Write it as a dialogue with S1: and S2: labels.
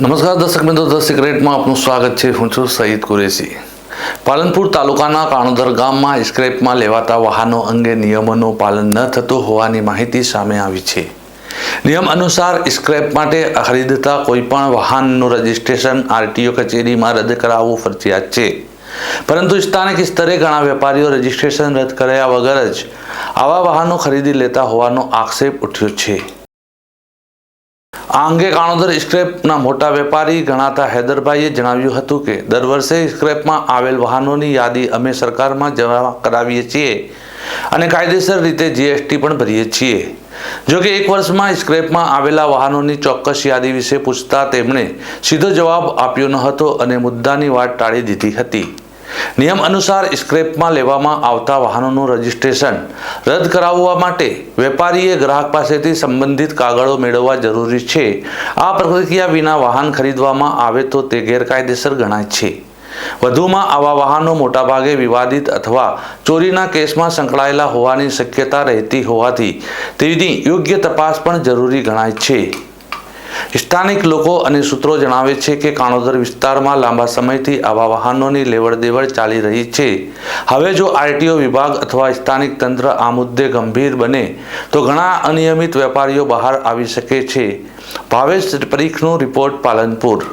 S1: નમસ્કાર દર્શક મિત્રો ધ સિક્રેટમાં આપનું સ્વાગત છે. હું છું સહીદ કુરેશી. પાલનપુર તાલુકાના કાણોદર ગામમાં સ્ક્રેપમાં લેવાતા વાહનો અંગે નિયમોનું પાલન ન થતું હોવાની માહિતી સામે આવી છે. નિયમ અનુસાર સ્ક્રેપ માટે ખરીદતા કોઈપણ વાહનનું રજિસ્ટ્રેશન આરટીઓ કચેરીમાં રદ કરાવવું ફરજિયાત છે. પરંતુ સ્થાનિક સ્તરે ઘણા વેપારીઓ રજિસ્ટ્રેશન રદ કર્યા વગર જ આવા વાહનો ખરીદી લેતા હોવાનો આક્ષેપ ઉઠ્યો છે. આ અંગે કાણોદર સ્ક્રેપના મોટા વેપારી ગણાતા હૈદરભાઈએ જણાવ્યું હતું કે, દર વર્ષે સ્ક્રેપમાં આવેલ વાહનોની યાદી અમે સરકારમાં જમા કરાવીએ છીએ અને કાયદેસર રીતે જીએસટી પણ ભરીએ છીએ. જો કે એક વર્ષમાં સ્ક્રેપમાં આવેલા વાહનોની ચોક્કસ યાદી વિશે પૂછતા તેમણે સીધો જવાબ આપ્યો ન હતો અને મુદ્દાની વાત ટાળી દીધી હતી. નિયમ અનુસાર સ્ક્રેપમાં લેવામાં આવતા વાહનોનું રજિસ્ટ્રેશન રદ કરાવવા માટે વેપારીએ ગ્રાહક પાસેથી સંબંધિત કાગળો મેળવવા જરૂરી છે. આ પ્રક્રિયા વિના વાહન ખરીદવામાં આવે તો તે ગેરકાયદેસર ગણાય છે. વધુમાં આવા વાહનો મોટાભાગે વિવાદિત અથવા ચોરીના કેસમાં સંકળાયેલા હોવાની શક્યતા રહેતી હોવાથી તેની યોગ્ય તપાસ પણ જરૂરી ગણાય છે. સ્થાનિક લોકો અને સૂત્રો જણાવે છે કે કાણોદર વિસ્તારમાં લાંબા સમયથી આવા વાહનોની લેવડ દેવડ ચાલી રહી છે. હવે જો આરટીઓ વિભાગ અથવા સ્થાનિક તંત્ર આ મુદ્દે ગંભીર બને, તો ઘણા અનિયમિત વેપારીઓ બહાર આવી શકે છે. ભાવેશ પરીખનો રિપોર્ટ પાલનપુર.